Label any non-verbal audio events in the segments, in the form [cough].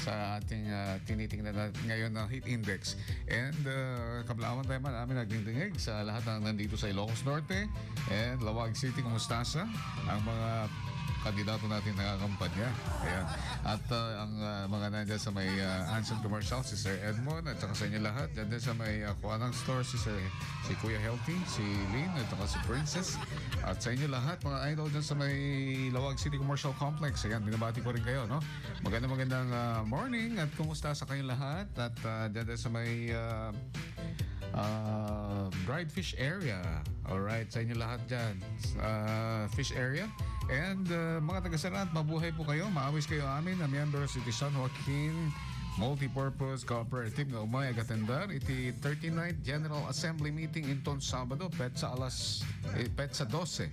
sa ating uh, tinitingnan natin ngayon na heat index. And uh, kablawan tayo man namin nagdingdingig sa lahat ng nandito sa Ilocos Norte and Lawag City. Kumusta sa ang mga kandidato natin na kampanya. Ayan. At uh, ang uh, mga nandiyan sa may uh, Anson Commercial, si Sir Edmond, at saka sa inyo lahat. Diyan din sa may uh, Kuanang Store, si Sir si Kuya Healthy, si Lynn, at saka si Princess. At sa inyo lahat, mga idol dyan sa may Lawag City Commercial Complex. Ayan, binabati ko rin kayo, no? Magandang magandang uh, morning at kumusta sa kayong lahat. At uh, dyan din sa may uh, uh, dried fish area. Alright, sa inyo lahat dyan. Uh, fish area. And uh, mga taga-sarat, mabuhay po kayo. Maawis kayo amin na miyembro si San Joaquin Multipurpose Cooperative nga umay agatendar iti 39th General Assembly Meeting inton Sabado pet sa alas eh, pet sa 12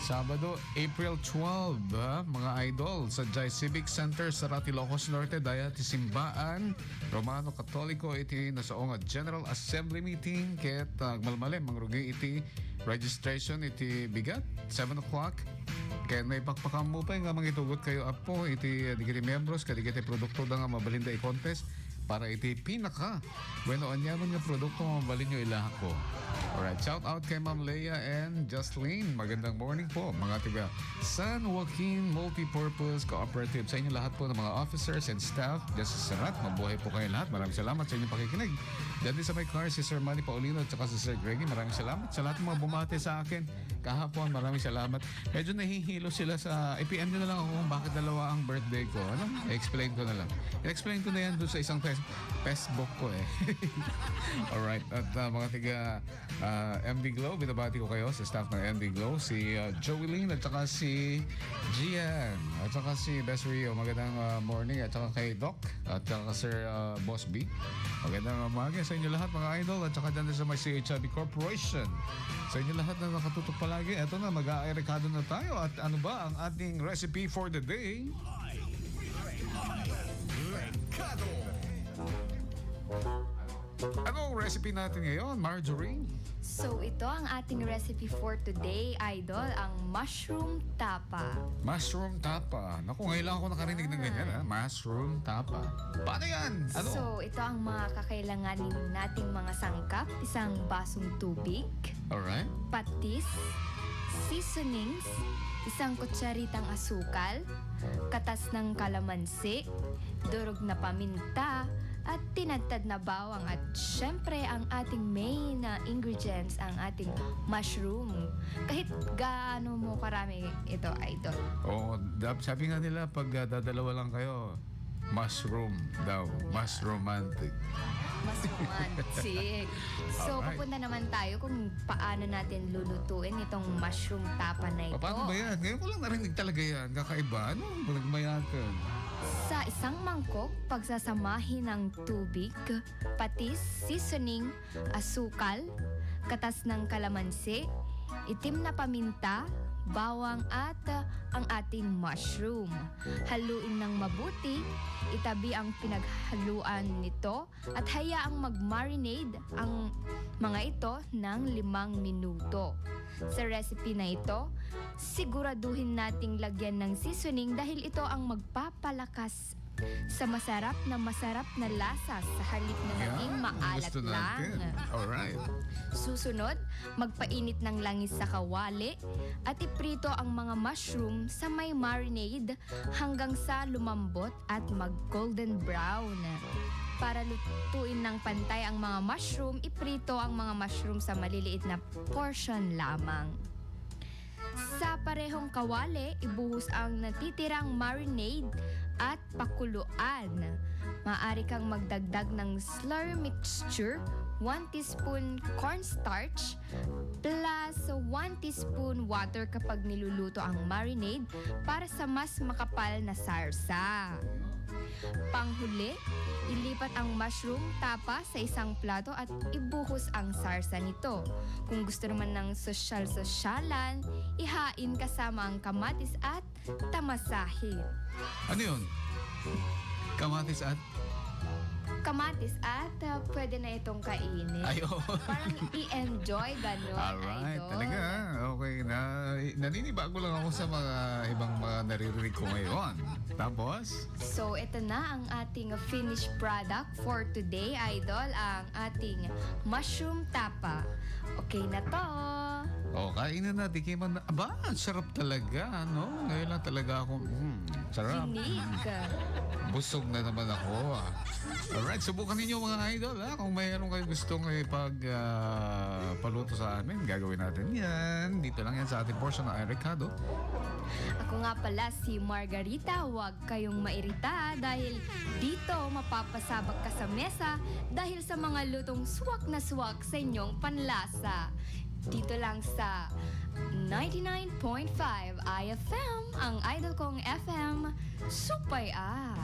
Sabado, April 12, ha, mga idol, sa Jai Civic Center sa Ratilocos Norte, daya ti Simbaan, Romano Katoliko, iti nasaong General Assembly Meeting, ket uh, malmale, mangrugi iti registration, iti bigat, 7 o'clock, kaya may pakpakam mo pa nga mangitugot kayo apo, iti uh, digiti membros, kadigiti produkto da nga mabalinda i-contest, para iti pinaka, bueno, anyaman nga produkto mabalin nyo ilaha ko. Alright, shout out kay Ma'am Leia and Jocelyn. Magandang morning po mga tiga San Joaquin Multipurpose Cooperative. Sa inyo lahat po ng mga officers and staff sa Sarat. Mabuhay po kayo lahat. Maraming salamat sa inyong pakikinig. Din sa may car, si Sir Manny Paulino at saka si Sir Greggy. Maraming salamat sa lahat ng mga bumate sa akin. Kahapon, maraming salamat. Medyo nahihilo sila sa... IPM nyo na lang ako kung bakit dalawa ang birthday ko. Ano? I-explain ko na lang. I-explain ko na yan doon sa isang fes- Facebook ko eh. Alright. At uh, mga tiga uh, MD Glow, binabati ko kayo sa staff ng MD Glow. Si uh, Joey at saka si Gian. At saka si Best Rio. Magandang uh, morning. At saka kay Doc. At saka Sir uh, Boss B. Magandang umaga sa inyo lahat mga idol. At saka dyan sa may CHB Corporation. Sa inyo lahat na nakatutok palagi. Eto na, mag-aarekado na tayo. At ano ba ang ating recipe for the day? Ano ang recipe natin ngayon, Marjorie? So ito ang ating recipe for today, idol, ang mushroom tapa. Mushroom tapa. Naku, ngayon lang ako nakarinig ng ganyan, ha? Mushroom tapa. Paano yan? Ano? So ito ang mga kakailanganin nating mga sangkap, isang basong tubig, Alright. patis, seasonings, isang kutsaritang asukal, katas ng kalamansi, durog na paminta, at tinadtad na bawang at syempre ang ating main na ingredients ang ating mushroom. Kahit gaano mo karami ito, idol. Oo, dap- sabi nga nila, pag uh, dadalawa lang kayo, mushroom daw. Mas romantic. Mas romantic. [laughs] So, Alright. pupunta naman tayo kung paano natin lulutuin itong mushroom tapa na ito. Paano ba yan? Ngayon ko lang narinig talaga yan. Kakaiba. Ano? Nagmayakan. Sa isang mangkok, pagsasamahin ng tubig, patis, seasoning, asukal, katas ng kalamansi, itim na paminta, bawang at uh, ang ating mushroom. Haluin ng mabuti, itabi ang pinaghaluan nito at hayaang mag-marinade ang mga ito ng limang minuto. Sa recipe na ito, siguraduhin nating lagyan ng seasoning dahil ito ang magpapalakas sa masarap na masarap na lasa sa halip na naging Yan, maalat gusto lang. Alright. Susunod, magpainit ng langis sa kawali at iprito ang mga mushroom sa may marinade hanggang sa lumambot at mag-golden brown. Para lutuin ng pantay ang mga mushroom, iprito ang mga mushroom sa maliliit na portion lamang. Sa parehong kawali, ibuhos ang natitirang marinade at pakuluan. Maaari kang magdagdag ng slurry mixture, 1 teaspoon cornstarch, plus 1 teaspoon water kapag niluluto ang marinade para sa mas makapal na sarsa. Panghuli, ilipat ang mushroom tapa sa isang plato at ibuhos ang sarsa nito. Kung gusto naman ng sosyal-sosyalan, ihain kasama ang kamatis at tamasahin. Ano yun? Kamatis at kamatis at ah, pwede na itong kainin. Ayo. Parang i-enjoy gano'n, [laughs] Alright, idol. talaga. Okay, na, naninibago lang ako sa mga ibang mga naririnig ko ngayon. Tapos, So, ito na ang ating finished product for today, idol. Ang ating mushroom tapa. Okay na to. oh, kainin na, tikiman na. Aba, sarap talaga, no? Ngayon lang talaga ako, hmm, sarap. Unique. Busog na naman ako. ah. Alright, subukan ninyo mga idol. Ha? Kung mayroon kayo gustong ipag ah, paluto sa amin, gagawin natin yan. Dito lang yan sa ating portion ng Recado. Ako nga pala si Margarita. Huwag kayong mairita dahil dito mapapasabak ka sa mesa dahil sa mga lutong swak na swak sa inyong panlasa. Dito lang sa 99.5 IFM, ang idol kong FM, Supay Ah!